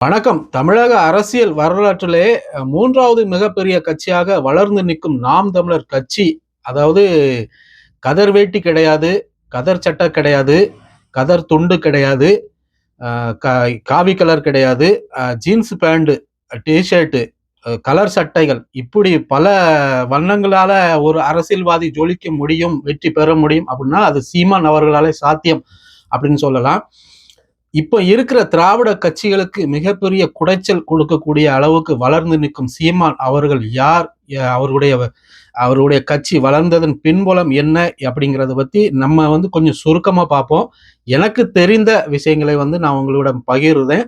வணக்கம். தமிழக அரசியல் வரலாற்றிலே மூன்றாவது மிகப்பெரிய கட்சியாக வளர்ந்து நிற்கும் நாம் தமிழர் கட்சி அதாவது கதர் வேட்டி கிடையாது கதர் சட்டை கிடையாது கதர் துண்டு கிடையாது கா- காவி கலர் கிடையாது jeans pant T shirt colour சட்டைகள். இப்படி பல வண்ணங்களால ஒரு அரசியல்வாதி ஜொலிக்க முடியும் வெற்றி பெற முடியும் அப்படின்னா அது சீமான் அவர்களாலே சாத்தியம் அப்படின்னு சொல்லலாம். இப்போ இருக்கிற திராவிட கட்சிகளுக்கு மிகப்பெரிய குடைச்சல் கொடுக்கக்கூடிய அளவுக்கு வளர்ந்து நிற்கும் சீமான் அவர்கள் யார்? அவருடைய அவருடைய கட்சி வளர்ந்ததன் பின்புலம் என்ன அப்படிங்கிறத பத்தி நம்ம வந்து கொஞ்சம் சுருக்கமாக பார்ப்போம். எனக்கு தெரிந்த விஷயங்களை வந்து நான் உங்களிடம் பகிர்றேன்.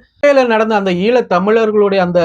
நடந்த அந்த ஈழத் தமிழர்களுடைய அந்த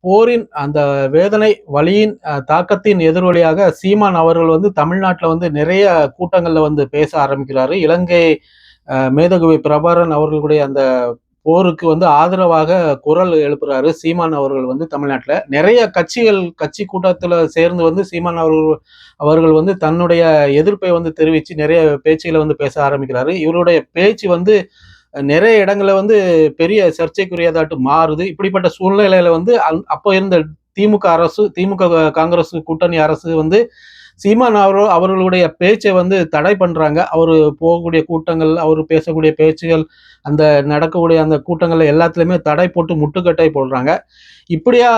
போரின் அந்த வேதனை வழியின் தாக்கத்தின் எதிரொலியாக சீமான் அவர்கள் வந்து தமிழ்நாட்டில் வந்து நிறைய கூட்டங்களில் வந்து பேச ஆரம்பிக்கிறாரு. இலங்கை மேதகுவி பிரபாரன் அவர்களுடைய அந்த போருக்கு வந்து ஆதரவாக குரல் எழுப்புறாரு. சீமான் அவர்கள் வந்து தமிழ்நாட்டில். நிறைய கட்சிகள் கட்சி கூட்டத்தில் சேர்ந்து வந்து சீமான் அவர்கள் அவர்கள் வந்து தன்னுடைய எதிர்ப்பை வந்து தெரிவித்து நிறைய பேச்சுகளை வந்து பேச ஆரம்பிக்கிறாரு. இவருடைய பேச்சு வந்து நிறைய இடங்களில் வந்து பெரிய சர்ச்சைக்குரியதாட்டு மாறுது. இப்படிப்பட்ட சூழ்நிலையில வந்து அந்- அப்போ இருந்த திமுக அரசு திமுக காங்கிரஸ் கூட்டணி அரசு வந்து சீமான் அவர்கள் அவர்களுடைய பேச்சை வந்து தடை பண்ணுறாங்க அவர் போகக்கூடிய கூட்டங்கள் அவர் பேசக்கூடிய பேச்சுகள் அந்த நடக்கக்கூடிய அந்த கூட்டங்கள் எல்லாத்துலேயுமே தடை போட்டு முட்டுக்கட்டை போடுறாங்க. இப்படியா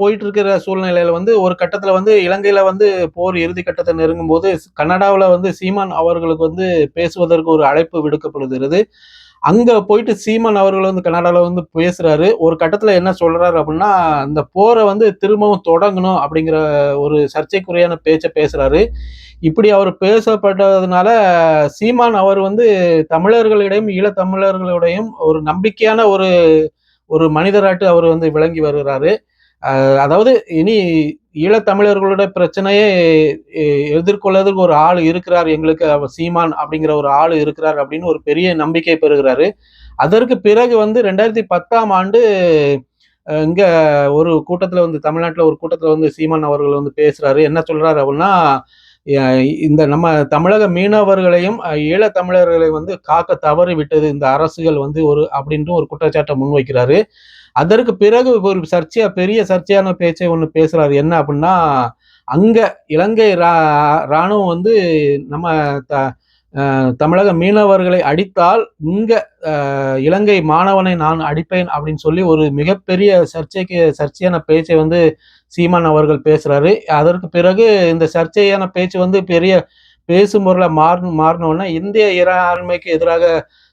போயிட்டு இருக்கிற சூழ்நிலையில் வந்து ஒரு கட்டத்தில் வந்து இலங்கையில் வந்து போர் இறுதி கட்டத்தை நெருங்கும் போது கனடாவில் வந்து சீமான் அவர்களுக்கு வந்து பேசுவதற்கு ஒரு அழைப்பு விடுக்கப்படுகிறது. அங்கே போயிட்டு சீமான் அவர்கள் வந்து கனடாவில் வந்து பேசுகிறாரு ஒரு கட்டத்தில் என்ன சொல்கிறாரு அப்படின்னா அந்த போரை வந்து திரும்பவும் தொடங்கணும் அப்படிங்கிற ஒரு சர்ச்சைக்குரியான பேச்சை பேசுகிறாரு இப்படி அவர் பேசப்பட்டதுனால சீமான் அவர் வந்து தமிழர்களிடையும் ஈழத்தமிழர்களுடையும் ஒரு நம்பிக்கையான ஒரு ஒரு மனிதராட்டு அவர் வந்து விளங்கி வருகிறாரு. அதாவது இனி ஈழத்தமிழர்களோட பிரச்சனையை எதிர்கொள்ளதுக்கு ஒரு ஆள் இருக்கிறார் எங்களுக்கு அவர் சீமான் அப்படிங்கிற ஒரு ஆள் இருக்கிறார் அப்படின்னு ஒரு பெரிய நம்பிக்கை பெறுகிறாரு. அதற்கு பிறகு வந்து ரெண்டாயிரத்தி பத்தாம் ஆண்டு இங்க ஒரு கூட்டத்துல வந்து தமிழ்நாட்டில் ஒரு கூட்டத்துல வந்து சீமான் அவர்கள் வந்து பேசுறாரு. என்ன சொல்றாரு அப்படின்னா இந்த நம்ம தமிழக மீனவர்களையும் அஹ், ஈழத்தமிழர்களையும் வந்து காக்க தவறி விட்டது இந்த அரசுகள் வந்து ஒரு அப்படின்ட்டு ஒரு குற்றச்சாட்டை முன்வைக்கிறாரு. அதற்கு பிறகு ஒரு சர்ச்சையா பெரிய சர்ச்சையான பேச்சை ஒன்று பேசுறாரு. என்ன அப்படின்னா அங்க இலங்கை ரா- ராணுவம் வந்து நம்ம த தமிழக மீனவர்களை அடித்தால் இங்க இலங்கை மாணவனை நான் அடிப்பேன் அப்படின்னு சொல்லி ஒரு மிகப்பெரிய சர்ச்சைக்கு சர்ச்சையான பேச்சை வந்து சீமான் அவர்கள் பேசுறாரு. அதற்கு பிறகு இந்த சர்ச்சையான பேச்சு வந்து பெரிய பேசும் பொருளை மாறு மாறினோன்னா இந்திய இறையாண்மைக்கு எதிராக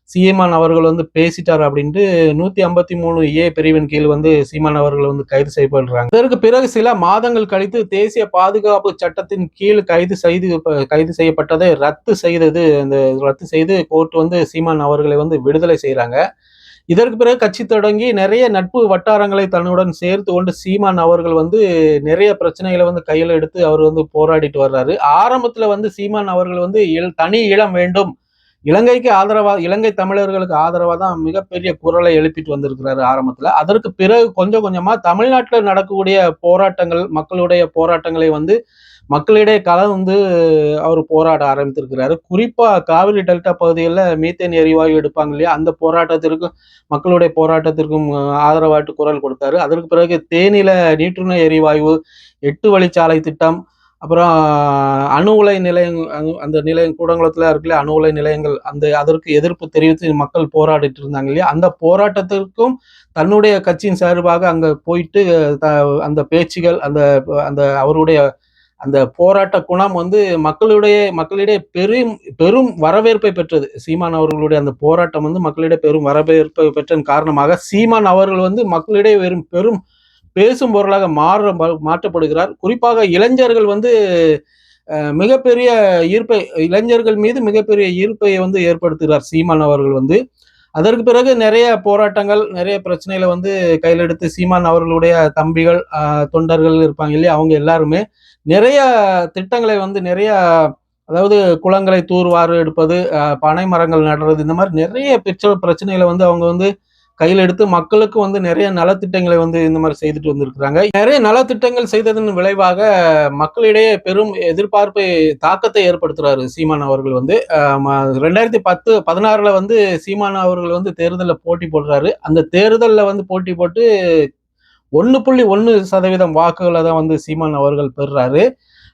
சீமான் அவர்கள் வந்து பேசிட்டார் அப்படின்ட்டு நூத்தி ஐம்பத்தி மூணு ஏ பிரிவின் கீழ் வந்து சீமான் அவர்கள் வந்து கைது செய்யப்படுறாங்க இதற்கு பிறகு சில மாதங்கள் கழித்து தேசிய பாதுகாப்பு சட்டத்தின் கீழ் கைது செய்து கைது செய்யப்பட்டதை ரத்து செய்தது அந்த ரத்து செய்து கோர்ட் வந்து சீமான் அவர்களை வந்து விடுதலை செய்கிறாங்க இதற்கு பிறகு கட்சி தொடங்கி நிறைய நட்பு வட்டாரங்களை தன்னுடன் சேர்த்து கொண்டு சீமான் அவர்கள் வந்து நிறைய பிரச்சனைகளை வந்து கையில் எடுத்து அவர் வந்து போராடிட்டு வர்றாரு. ஆரம்பத்தில் வந்து சீமான் அவர்கள் வந்து தனி இளம் வேண்டும். இலங்கைக்கு ஆதரவா இலங்கை தமிழர்களுக்கு ஆதரவாக தான் மிகப்பெரிய குரலை எழுப்பிட்டு வந்திருக்கிறாரு ஆரம்பத்தில். அதற்கு பிறகு கொஞ்சம் கொஞ்சமாக தமிழ்நாட்டில் நடக்கக்கூடிய போராட்டங்கள் மக்களுடைய போராட்டங்களை வந்து மக்களிடையே கலந்து அவர் போராட ஆரம்பித்திருக்கிறாரு. குறிப்பாக காவிரி டெல்டா பகுதியில் மீத்தேன் எரிவாயு எடுப்பாங்க இல்லையா? அந்த போராட்டத்திற்கும் மக்களுடைய போராட்டத்திற்கும் ஆதரவாட்டு குரல் கொடுத்தாரு. அதற்கு பிறகு தேனியில் நீற்றுண எரிவாயு எட்டு வழிச்சாலை திட்டம் அப்புறம் அணு உலை நிலையம் அந்த நிலையம் கூடங்குளத்தில் இருக்குல்ல அணு உலை நிலையங்கள் அந்த அதற்கு எதிர்ப்பு தெரிவித்து மக்கள் போராடிட்டு இருந்தாங்க இல்லையா? அந்த போராட்டத்திற்கும் தன்னுடைய கட்சியின் சார்பாக அங்கே போயிட்டு த- அந்த பேச்சுகள் அந்த அந்த அவருடைய அந்த போராட்ட குணம் வந்து மக்களுடைய மக்களிடையே பெரும் பெரும் வரவேற்பை பெற்றது. சீமான் அவர்களுடைய அந்த போராட்டம் வந்து மக்களிடையே பெரும் வரவேற்பை பெற்றதன் காரணமாக சீமான் அவர்கள் வந்து மக்களிடையே வெறும் பெரும் பேசும் பொருளாக மாற மாற்றப்படுகிறார். குறிப்பாக இளைஞர்கள் வந்து மிகப்பெரிய ஈர்ப்பை இளைஞர்கள் மீது மிகப்பெரிய ஈர்ப்பை வந்து ஏற்படுத்துகிறார் சீமான் அவர்கள் வந்து. அதற்கு பிறகு நிறைய போராட்டங்கள் நிறைய பிரச்சனைகளை வந்து கையில் எடுத்து சீமான் அவர்களுடைய தம்பிகள் தொண்டர்கள் இருப்பாங்க இல்லையா அவங்க எல்லாருமே நிறைய திட்டங்களை வந்து நிறைய அதாவது குளங்களை தூர்வாறு எடுப்பது பனை மரங்கள் நடுறது இந்த மாதிரி நிறைய பிரச்ச பிரச்சனைகளை வந்து அவங்க வந்து கையில் எடுத்து மக்களுக்கு வந்து நிறைய நலத்திட்டங்களை வந்து இந்த மாதிரி செய்துட்டு வந்திருக்கிறாங்க. நிறைய நலத்திட்டங்கள் செய்ததன் விளைவாக மக்களிடையே பெரும் எதிர்பார்ப்பை தாக்கத்தை ஏற்படுத்துறாரு சீமான் அவர்கள் வந்து. ரெண்டாயிரத்தி பத்து பதினாறுல வந்து சீமான் அவர்கள் வந்து தேர்தலில் போட்டி போடுறாரு. அந்த தேர்தலில் வந்து போட்டி போட்டு ஒன்று புள்ளி ஒன்று சதவீதம் வாக்குகளை தான் வந்து சீமான் அவர்கள் பெறுறாரு.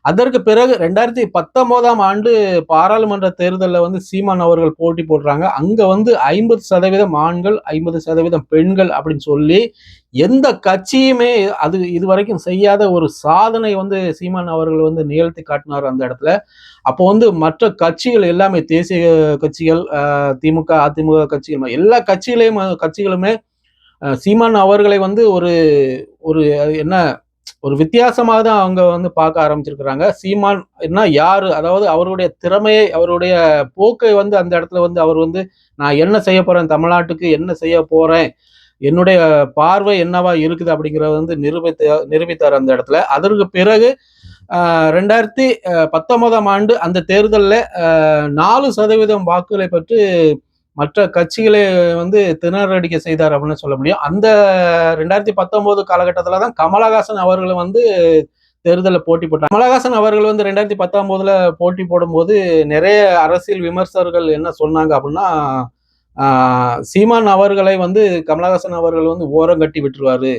அதற்கு பிறகு ரெண்டாயிரத்தி பத்தொன்பதாம் ஆண்டு பாராளுமன்ற தேர்தலில் வந்து சீமான் அவர்கள் போட்டி போடுறாங்க. அங்கே வந்து ஐம்பது சதவீதம் ஆண்கள் ஐம்பது சதவீதம் பெண்கள் அப்படின்னு சொல்லி எந்த கட்சியுமே அது இது வரைக்கும் செய்யாத ஒரு சாதனை வந்து சீமான் அவர்கள் வந்து நிகழ்த்தி காட்டினார் அந்த இடத்துல. அப்போ வந்து மற்ற கட்சிகள் எல்லாமே தேசிய கட்சிகள் திமுக அதிமுக கட்சிகள் எல்லா கட்சிகளையும் கட்சிகளுமே சீமான் அவர்களை வந்து ஒரு ஒரு என்ன ஒரு வித்தியாசமாக தான் அவங்க வந்து பார்க்க ஆரம்பிச்சிருக்கிறாங்க. சீமான் என்ன யாரு அதாவது அவருடைய திறமையை அவருடைய போக்கை வந்து அந்த இடத்துல வந்து அவர் வந்து நான் என்ன செய்ய போறேன் தமிழ்நாட்டுக்கு என்ன செய்ய போறேன் என்னுடைய பார்வை என்னவா இருக்குது அப்படிங்கிறத வந்து நிரூபித்த நிரூபித்தார் அந்த இடத்துல. அதற்கு பிறகு ரெண்டாயிரத்தி பத்தொன்பதாம் ஆண்டு அந்த தேர்தலில் நாலு சதவீதம் வாக்குகளை பெற்று மற்ற கட்சிகளை வந்து திணறடிக்க செய்தார் அப்படின்னு சொல்ல முடியும். அந்த ரெண்டாயிரத்தி பத்தொன்பது காலகட்டத்தில் தான் கமலஹாசன் அவர்களை வந்து தேர்தலில் போட்டி போட்டார். கமலஹாசன் அவர்கள் வந்து ரெண்டாயிரத்தி பத்தொன்பதுல போட்டி போடும்போது நிறைய அரசியல் விமர்சகர்கள் என்ன சொன்னாங்க அப்படின்னா சீமான் அவர்களை வந்து கமலஹாசன் அவர்கள் வந்து ஓரம் கட்டி விட்டுருவாரு.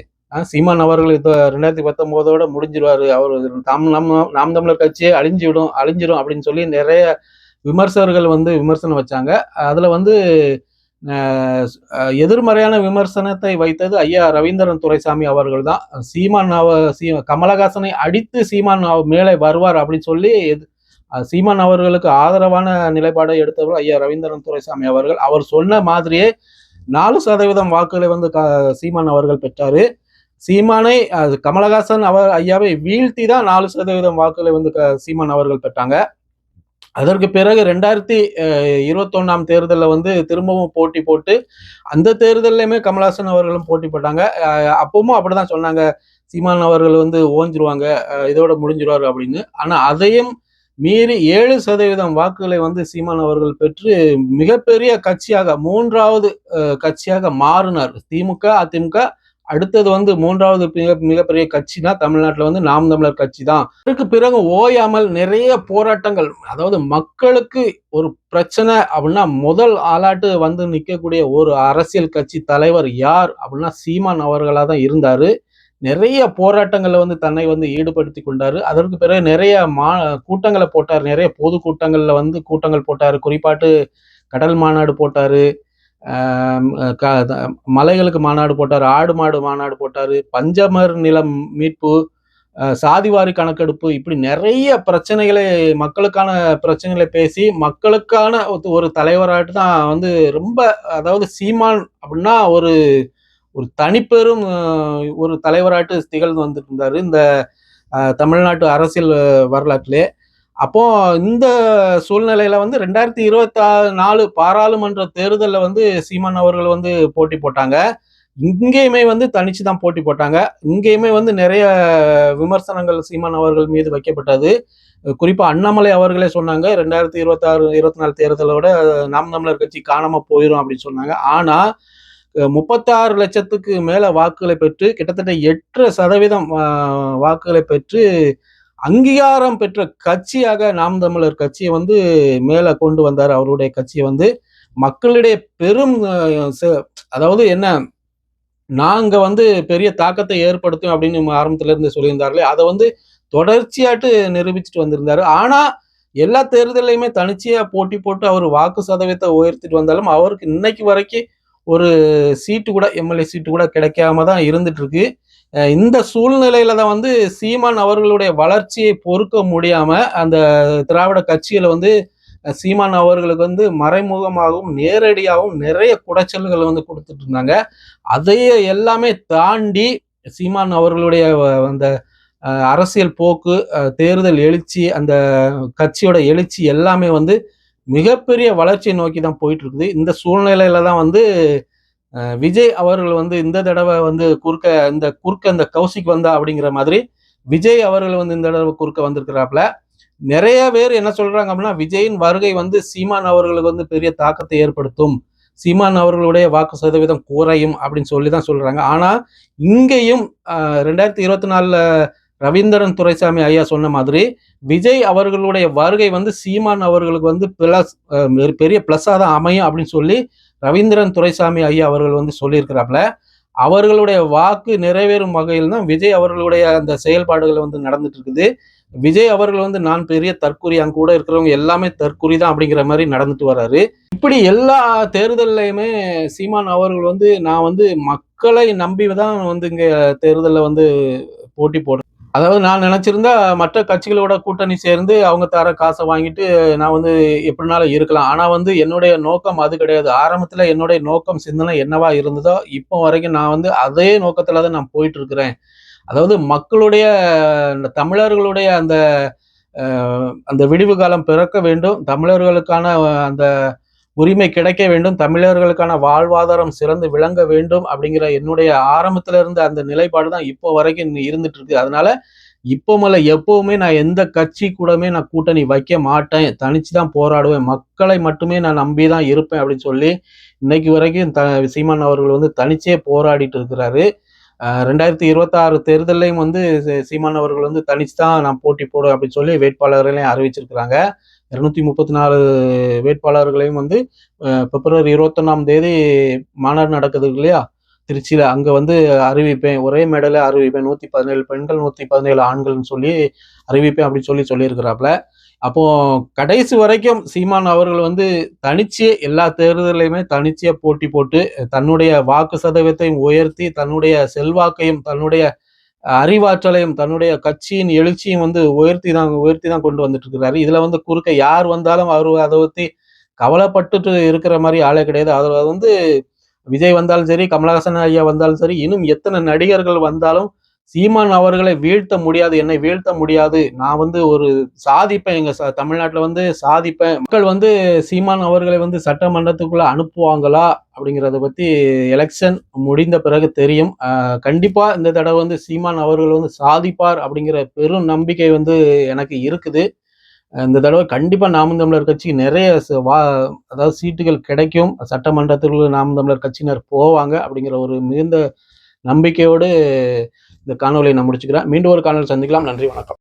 சீமான் அவர்கள் இப்போ ரெண்டாயிரத்தி பத்தொம்போதோட முடிஞ்சிருவாரு. அவர் தாம் நம்ம நாம் தமிழர் கட்சியே அழிஞ்சிவிடும் அழிஞ்சிடும் அப்படின்னு சொல்லி நிறைய விமர்சகர்கள் வந்து விமர்சனம் வச்சாங்க. அதில் வந்து எதிர்மறையான விமர்சனத்தை வைத்தது ஐயா ரவீந்திரன் துரைசாமி அவர்கள் தான். சீமான் அவ சீ கமலஹாசனை அடித்து சீமான் மேலே வருவார் அப்படின்னு சொல்லி எது- சீமான் அவர்களுக்கு ஆதரவான நிலைப்பாடை எடுத்தவர் ஐயா ரவீந்திரன் துரைசாமி அவர்கள். அவர் சொன்ன மாதிரியே நாலு சதவீதம் வாக்குகளை வந்து க- சீமான் அவர்கள் பெற்றார். சீமானை கமலஹாசன் அவர் ஐயாவை வீழ்த்தி தான் நாலு சதவீதம் வாக்குகளை வந்து க- சீமான் அவர்கள் பெற்றாங்க. அதற்கு பிறகு ரெண்டாயிரத்தி இருபத்தொன்னாம் தேர்தலில் வந்து திரும்பவும் போட்டி போட்டு அந்த தேர்தல்லையுமே கமலஹாசன் அவர்களும் போட்டி போட்டாங்க. அப்பவும் அப்படிதான் சொன்னாங்க. சீமான் அவர்கள் வந்து ஓஞ்சிருவாங்க இதோட முடிஞ்சிருவாரு அப்படின்னு. ஆனால் அதையும் மீறி ஏழு சதவீதம் வாக்குகளை வந்து சீமான் அவர்கள் பெற்று மிகப்பெரிய கட்சியாக மூன்றாவது கட்சியாக மாறினார். திமுக அதிமுக அடுத்தது வந்து மூன்றாவது மிக மிகப்பெரிய கட்சினா தமிழ்நாட்டில் வந்து நாம் தமிழர் கட்சி தான் அதற்கு பிறகு ஓயாமல் நிறைய போராட்டங்கள் அதாவது மக்களுக்கு ஒரு பிரச்சனை அப்படின்னா முதல் ஆளாட்டு வந்து நிற்கக்கூடிய ஒரு அரசியல் கட்சி தலைவர் யார் அப்படின்னா சீமான் அவர்களாக தான் இருந்தாரு. நிறைய போராட்டங்களில் வந்து தன்னை வந்து ஈடுபடுத்தி கொண்டாரு. அதற்கு பிறகு நிறைய மா கூட்டங்களை போட்டார். நிறைய பொது கூட்டங்களில் வந்து கூட்டங்கள் போட்டார். குறிப்பாட்டு கடல் மாநாடு போட்டாரு. மலைகளுக்கு மாநாடு போட்டார் ஆடு மாடு மாநாடு போட்டார் பஞ்சமர் நிலம் மீட்பு சாதிவாரி கணக்கெடுப்பு இப்படி நிறைய பிரச்சனைகளை மக்களுக்கான பிரச்சனைகளை பேசி மக்களுக்கான ஒரு- தலைவராட்டு தான் வந்து ரொம்ப அதாவது சீமான் அப்படின்னா ஒரு ஒரு தனிப்பெரும் ஒரு தலைவராட்டு திகழ்ந்து வந்துட்டு இருந்தார். இந்த தமிழ்நாட்டு அரசியல் வரலாற்றிலே. அப்போ இந்த சூழ்நிலையில வந்து ரெண்டாயிரத்தி இருபத்தி நாலு பாராளுமன்ற தேர்தலில் வந்து சீமான் அவர்கள் வந்து போட்டி போட்டாங்க. இங்கேயுமே வந்து தனிச்சு தான் போட்டி போட்டாங்க. இங்கேயுமே வந்து நிறைய விமர்சனங்கள் சீமான் அவர்கள் மீது வைக்கப்பட்டது. குறிப்பா அண்ணாமலை அவர்களே சொன்னாங்க ரெண்டாயிரத்தி இருபத்தி ஆறு இருபத்தி நாலு தேர்தலோட நாம் தமிழர் கட்சி காணாம போயிடும் அப்படின்னு சொன்னாங்க. ஆனா முப்பத்தாறு லட்சத்துக்கு மேல வாக்குகளை பெற்று கிட்டத்தட்ட எட்டு சதவீதம் வாக்குகளை பெற்று அங்கீகாரம் பெற்ற கட்சியாக நாம் தமிழர் கட்சியை வந்து மேலே கொண்டு வந்தார். அவருடைய கட்சியை வந்து மக்களிடையே பெரும் அதாவது என்ன நாங்க வந்து பெரிய தாக்கத்தை ஏற்படுத்தும் அப்படின்னு ஆரம்பத்துல இருந்து சொல்லியிருந்தார்களே அதை வந்து தொடர்ச்சியாட்டு நிரூபிச்சுட்டு வந்திருந்தாரு. ஆனா எல்லா தேர்தலையுமே தனிச்சையா போட்டி போட்டு அவர் வாக்கு சதவீதத்தை உயர்த்திட்டு வந்தாலும் அவருக்கு இன்னைக்கு வரைக்கும் ஒரு சீட்டு கூட எம்எல்ஏ சீட்டு கூட கிடைக்காம தான் இருந்துட்டு இருக்கு. இந்த சூழ்நிலையில தான் வந்து சீமான் அவர்களுடைய வளர்ச்சியை பொறுக்க முடியாம அந்த திராவிட கட்சியில வந்து சீமான் அவர்களுக்கு வந்து மறைமுகமாகவும் நேரடியாகவும் நிறைய குடைச்சல்களை வந்து கொடுத்துட்டு இருந்தாங்க. அதையே எல்லாமே தாண்டி சீமான் அவர்களுடைய அந்த அரசியல் போக்கு தேர்தல் எழுச்சி அந்த கட்சியோட எழுச்சி எல்லாமே வந்து மிகப்பெரிய வளர்ச்சியை நோக்கி தான் போயிட்டு இருக்குது. இந்த சூழ்நிலையில தான் வந்து விஜய் அவர்கள் வந்து இந்த தடவை வந்து குறுக்க இந்த குறுக்க இந்த கௌசிக் வந்தா அப்படிங்கிற மாதிரி விஜய் அவர்கள் வந்து இந்த தடவை குறுக்க வந்திருக்கிறாப்புல. நிறைய பேர் என்ன சொல்றாங்க அப்படின்னா விஜயின் வருகை வந்து சீமான் அவர்களுக்கு வந்து பெரிய தாக்கத்தை ஏற்படுத்தும். சீமான் அவர்களுடைய வாக்கு சதவீதம் குறையும் அப்படின்னு சொல்லி தான் சொல்றாங்க. ஆனா இங்கேயும் ரெண்டாயிரத்தி இருபத்தி நாலுல ரவீந்திரன் துரைசாமி ஐயா சொன்ன மாதிரி விஜய் அவர்களுடைய வருகை வந்து சீமான் அவர்களுக்கு வந்து பிளஸ் பெரிய பிளஸ்ஸாக தான் அமையும் அப்படின்னு சொல்லி ரவீந்திரன் துரைசாமி ஐயா அவர்கள் வந்து சொல்லியிருக்கிறாப்ல அவர்களுடைய வாக்கு நிறைவேறும் வகையில் தான் விஜய் அவர்களுடைய அந்த செயல்பாடுகள் வந்து நடந்துட்டு இருக்குது விஜய் அவர்கள் வந்து நான் பெரிய தற்கூரி அங்க கூட இருக்கிறவங்க எல்லாமே தற்கூரி தான் அப்படிங்கிற மாதிரி நடந்துட்டு வர்றாரு இப்படி எல்லா தேர்தல்லையுமே சீமான் அவர்கள் வந்து நான் வந்து மக்களை நம்பி தான் வந்து இங்க தேர்தலில் வந்து போட்டி போடுறேன். அதாவது நான் நினைச்சிருந்தா மற்ற கட்சிகளோட கூட்டணி சேர்ந்து அவங்க தர காசை வாங்கிட்டு நான் வந்து எப்படினாலும் இருக்கலாம். ஆனா வந்து என்னுடைய நோக்கம் அது கிடையாது. ஆரம்பத்துல என்னுடைய நோக்கம் சிந்தனை என்னவா இருந்ததோ இப்போ வரைக்கும் நான் வந்து அதே நோக்கத்துல தான் நான் போயிட்டு இருக்கிறேன் அதாவது மக்களுடைய இந்த தமிழர்களுடைய அந்த அந்த விடிவு காலம் பிறக்க வேண்டும். தமிழர்களுக்கான அந்த உரிமை கிடைக்க வேண்டும் தமிழர்களுக்கான வாழ்வாதாரம் சிறந்து விளங்க வேண்டும் அப்படிங்கிற என்னுடைய ஆரம்பத்துல இருந்த அந்த நிலைப்பாடு தான் இப்போ வரைக்கும் இருந்துட்டு இருக்கு. அதனால இப்போ மேல எப்பவுமே நான் எந்த கட்சி கூடமே நான் கூட்டணி வைக்க மாட்டேன். தனிச்சு தான் போராடுவேன். மக்களை மட்டுமே நான் நம்பி தான் இருப்பேன் அப்படின்னு சொல்லி இன்னைக்கு வரைக்கும் த சீமான் அவர்கள் வந்து தனிச்சே போராடிட்டு இருக்கிறாரு. அஹ் ரெண்டாயிரத்தி இருபத்தாறு தேர்தலையும் வந்து சீமான் அவர்கள் வந்து தனிச்சு தான் நான் போட்டி போடுவேன் அப்படின்னு சொல்லி வேட்பாளர்களையும் அறிவிச்சிருக்கிறாங்க. இருநூத்தி முப்பத்தி நாலு வேட்பாளர்களையும் வந்து பிப்ரவரி இருபத்தொன்னாம் தேதி மாநாடு நடக்குது இல்லையா? திருச்சியில அங்க வந்து அறிவிப்பேன் ஒரே மேடையில அறிவிப்பேன் நூத்தி பதினேழு பெண்கள் நூத்தி பதினேழு ஆண்கள்னு சொல்லி அறிவிப்பேன் அப்படின்னு சொல்லி சொல்லியிருக்கிறாப்ல அப்போ கடைசி வரைக்கும் சீமான் அவர்கள் வந்து தனிச்சு எல்லா தேர்தலையுமே தனிச்சே போட்டி போட்டு தன்னுடைய வாக்கு சதவீதத்தையும் உயர்த்தி தன்னுடைய செல்வாக்கையும் தன்னுடைய அறிவாற்றலையும் தன்னுடைய கட்சியின் எழுச்சியும் வந்து உயர்த்தி தான் உயர்த்தி தான் கொண்டு வந்துட்டு இருக்கிறாரு இதுல வந்து குறுக்க யார் வந்தாலும் அவர் அதை பத்தி கவலைப்பட்டுட்டு இருக்கிற மாதிரி ஆளே கிடையாது. அதில் வந்து விஜய் வந்தாலும் சரி கமலஹாசன் ஐயா வந்தாலும் சரி இன்னும் எத்தனை நடிகர்கள் வந்தாலும் சீமான் அவர்களை வீழ்த்த முடியாது என்னை வீழ்த்த முடியாது. நான் வந்து ஒரு சாதிப்பேன். எங்க தமிழ்நாட்டில் வந்து சாதிப்பேன். மக்கள் வந்து சீமான் அவர்களை வந்து சட்டமன்றத்துக்குள்ள அனுப்புவாங்களா அப்படிங்கிறத பத்தி எலெக்ஷன் முடிந்த பிறகு தெரியும். கண்டிப்பா இந்த தடவை வந்து சீமான் அவர்கள் வந்து சாதிப்பார் அப்படிங்கிற பெரும் நம்பிக்கை வந்து எனக்கு இருக்குது. இந்த தடவை கண்டிப்பா நாம் தமிழர் கட்சிக்கு நிறைய வா அதாவது சீட்டுகள் கிடைக்கும். சட்டமன்றத்துக்குள்ள நாம் தமிழர் கட்சியினர் போவாங்க அப்படிங்கிற ஒரு மிகுந்த நம்பிக்கையோடு இந்த காணொலியை நான் முடிச்சுக்கிறேன். மீண்டும் ஒரு காணொலி சந்திக்கலாம். நன்றி வணக்கம்.